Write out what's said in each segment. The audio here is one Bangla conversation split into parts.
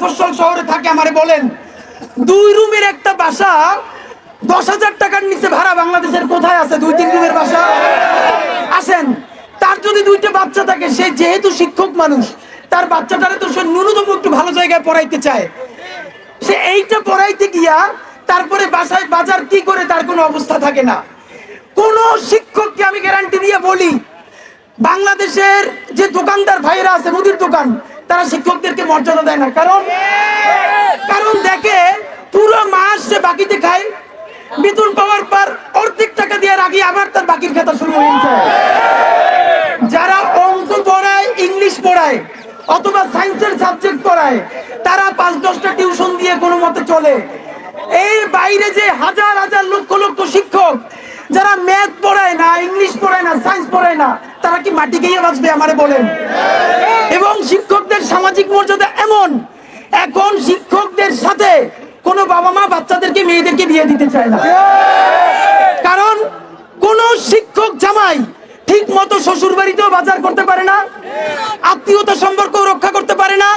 মফস্বল শহরে থাকে, আমারে বলেন। দুই রুমের একটা বাসা, দশ হাজার টাকার নিচে ভাড়া বাংলাদেশের কোথায় আছে? দুই, তিন রুমের বাসা? আসেন, তার যদি দুইটা বাচ্চা থাকে, সে যেহেতু শিক্ষক মানুষ, তার বাচ্চাটারে তো সে ন্যূনতম একটু ভালো জায়গায় পড়াইতে চায়। সে এইটা পড়াইতে গিয়া, তারপরে বাসায় বাজার কি করে, তার কোনো অবস্থা থাকে না। কোন শিক্ষককে আমি গ্যারান্টি দিয়ে বলি, বাংলাদেশের যে দোকানদার ভাইরা আছে, মুদির দোকান তারা শিক্ষকদেরকে মর্যাদা দেয় না। কারণ কারণ দেখে পুরো মাস সে বাকিতে খায় বেতন পাওয়ার পর অর্ধেক টাকা দেওয়ার আগে আবার তার বাকির খাতা শুরু হয়ে যায়। যারা অঙ্ক পড়ায়, ইংলিশ পড়ায়, অথবা সায়েন্সের সাবজেক্ট পড়ায়, তারা পাঁচ দশটা টিউশন দিয়ে কোনো মতে চলে। এই বাইরে যে হাজার হাজার লক্ষ লক্ষ শিক্ষক, যারা ম্যাথ পড়ায় না, ইংলিশ পড়ায় না, সায়েন্স পড়ায় না, তারা কি মাটি গিয়ে বাঁচবে আমারে বলেন? এবং শিক্ষকদের সামাজিক মর্যাদা এমন। এখন শিক্ষকদের সাথে কোনো বাবা মা বাচ্চাদেরকে, মেয়েদেরকে বিয়ে দিতে চায় না। কারণ কোন শিক্ষক জামাই ঠিক মতো শ্বশুর বাড়িতেও বাজার করতে পারে না, আত্মীয়তা সম্পর্ক রক্ষা করতে পারে না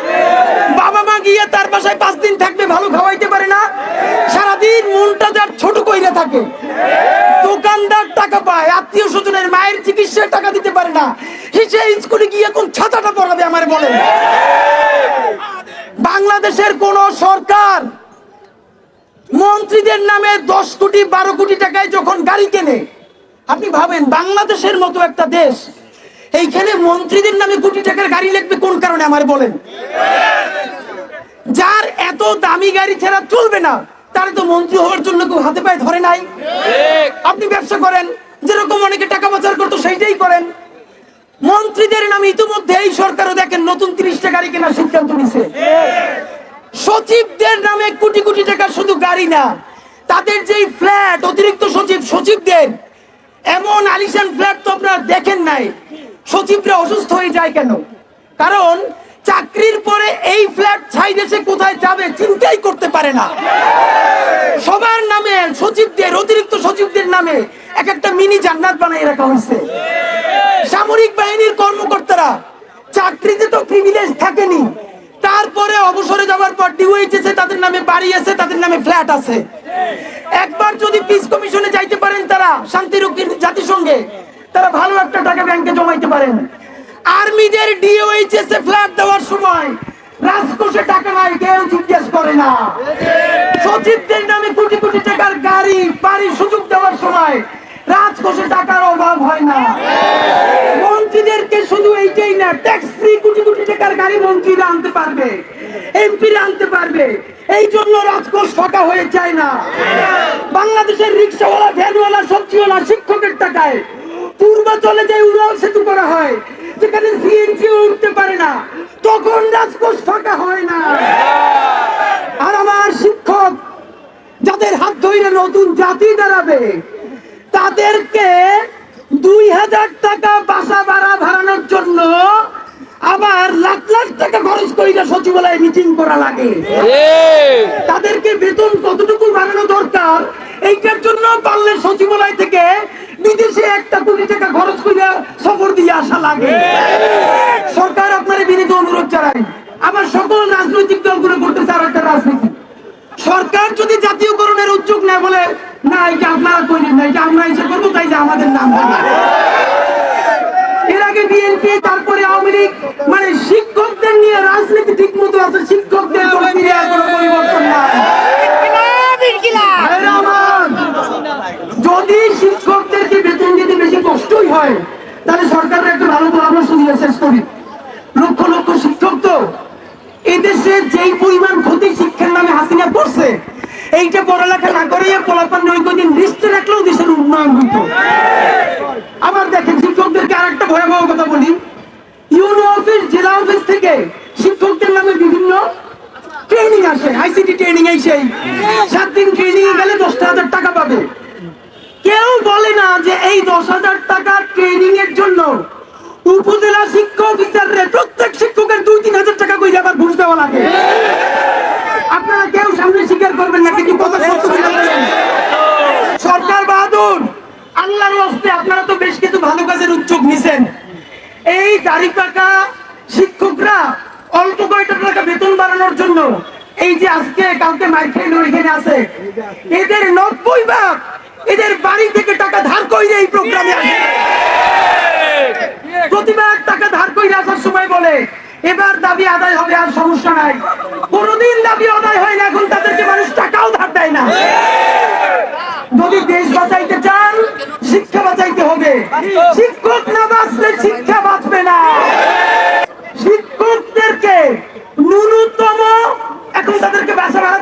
বাবা মা গিয়ে তার বাসায় পাঁচ দিন থাকবে, ভালো খাওয়াইতে পারে না, সারাদিন মনটা যার ছোট কইরে থাকে। দোকানদার টাকা পায় আত্মীয় স্বজনের মায়ের চিকিৎসার টাকা দিতে পারে না স্কুলে গিয়ে কোন ছাতাটা পড়াবে আমার বলেন। বাংলাদেশের কোন সরকার মন্ত্রীদের নামে দশ কোটি বারো কোটি টাকায় যখন গাড়ি কেনে আপনি ভাবেন বাংলাদেশের মতো একটা দেশ এইখানে মন্ত্রীদের নামে কোটি টাকার গাড়ি লিখবে কোন কারণে আমার বলেন? যার এত দামি গাড়ি ছাড়া চলবে না তার তো মন্ত্রী হওয়ার জন্য কেউ হাতে পায়ে ধরে নাই। আপনি ব্যবসা করেন যেরকম অনেকে টাকা পাচার করতো সেইটাই করেন। মন্ত্রীদের নামে ইতিমধ্যে এই সরকারও দেখেন নতুন তিরিশটা গাড়ি কেনার সিদ্ধান্ত নিছে সচিবদের নামে কোটি কোটি টাকা শুধু গাড়ি না, তাদের যেই ফ্ল্যাট, অতিরিক্ত সচিব, সচিবদের এমন আলিশান ফ্ল্যাট তো আপনারা দেখেন নাই। সচিবরা অসুস্থ হয়ে যায় কেন? কারণ চাকরির পরে এই ফ্ল্যাট ছাই দেশে কোথায় যাবে চিন্তাই করতে পারে না। সবার নামে সচিবদের, অতিরিক্ত সচিবদের নামে এক একটা মিনি জান্নাত বানিয়ে রাখা হয়েছে। সামরিক বাহিনীর কর্মকর্তারা চাকরিতে তো প্রিভিলেজ থাকেনি। তারপরে অবসরে যাওয়ার পর ডিওএইচএস তাদের নামে বাড়ি আছে, তাদের নামে ফ্ল্যাট আছে। একবার যদি পিস কমিশনে যাইতে পারেন তারা, শান্তিরক্ষীর জাতিসংঘে, তারা ভালো একটা টাকা ব্যাংকে জমাইতে পারেন। আর্মিদের ডিওএইচএস এ ফ্ল্যাট দেওয়ার সময় রাজকোষে টাকা নাই, কেউ জিজ্ঞেস করে না। সচিবদের নামে কোটি কোটি টাকার গাড়ি বাড়ি সুযোগ দেওয়ার সময় রাজকোষে টাকার অভাব হয় না। ট্যাক্স ফ্রি কোটি কোটি টাকার গাড়ি মন্ত্রীরা আনতে পারবে এমপিরা আনতে পারবে। এই জন্য রাজকোষ ফাঁকা হয়ে যায় না। বাংলাদেশের রিক্সাওয়ালা, ভ্যানওয়ালা, সবজিওয়ালা, শিক্ষকের টাকায় পূর্বাচলে যে উড়াল সেতু করা হয়, যেখানে সিএনজি উঠতে পারে না, তখন রাজকোষ ফাঁকা হয় না। আর আমার শিক্ষক যাদের হাত ধরে নতুন জাতি দাঁড়াবে, তাদেরকে দুই হাজার টাকা বাসা ভাড়া ভাড়ানোর জন্য আবার লাখ লাখ টাকা খরচ কইরা সচিবালয়ে মিটিং করা লাগে। তাদেরকে বেতন কতটুকু বাড়ানো দরকার এইটার জন্য পারলে সচিবালয় থেকে বিদেশে একটা কোটি টাকা খরচ করে সফর দিয়ে আসা লাগে। সরকার আপনার বিনীত অনুরোধ জানাই। আমার সকল রাজনৈতিক দলগুলো করতেছে আর একটা রাজনীতি। সরকার যদি জাতীয়করণের উদ্যোগ নেয় বলে, না এটা আপনারা করেন না এটা আমরা এসে করব, তাই যে আমাদের নাম এর আগে বিএনপি, তারপরে আওয়ামী লীগ মানে শিক্ষকদের নিয়ে রাজনীতি ঠিক মতো আছে, শিক্ষকদের পরিবর্তন যদি শিক্ষকদেরকে বেতন দিতে বেশি কষ্টই হয়, তাহলে সরকারের একটা ভালো পরামর্শ দিয়ে শেষ করি। লক্ষ লক্ষ শিক্ষক তো এদেশে যেই পরিমাণ ক্ষতি শিক্ষার নামে হাসিনা করছে এইটা পড়ালেখা না করে পোলাপান নয় কদিন লিস্টে রাখলেও দেশের উন্নয়ন হতো আবার দেখেন, শিক্ষকদেরকে আর একটা ভয়াবহ কথা বলি। ইউনো অফিস, জেলা অফিস থেকে শিক্ষকদের নামে বিভিন্ন ট্রেনিং আসে। আইসিটি ট্রেনিং এই সাত দিন ট্রেনিং গেলে দশটা হাজার টাকা পাবে কেউ বলে না যে এই দশ হাজার টাকা ট্রেনিং এর জন্য উপজেলা শিক্ষা অফিসাররে প্রত্যেক শিক্ষকের দুই তিন হাজার টাকা করে আবার ঘুষ দেওয়া লাগে আপনারা স্বীকার করবেন না, কিন্তু সরকার বাহাদুর, আল্লাহর হস্তে আপনারা তো বেশ কিছু ভালো কাজের উদ্যোগ নিছেন। এই দাড়ি পাকা শিক্ষকরা অল্প কয়টা টাকা বেতন বাড়ানোর জন্য এই যে আজকে কালকে মাইক খাইলো এখানে আছে। এদের নব্বই ভাগ এদের বাড়ি থেকে টাকা ধার করে এই প্রোগ্রামে আসে প্রতিবার টাকা ধার করে আসার সময় বলে এবার দাবি আদায় হবে, আর সমস্যা নাই। কোনোদিন দাবি আদায় হয় না, এখন তাদেরকে মানুষ টাকাও ধার দেয় না। যদি দেশ বাঁচাইতে চান, শিক্ষা বাঁচাইতে হবে। শিক্ষক না বাঁচলে শিক্ষা বাঁচবে না। শিক্ষকদেরকে ন্যূনতম এখন তাদেরকে বাসা ভাড়া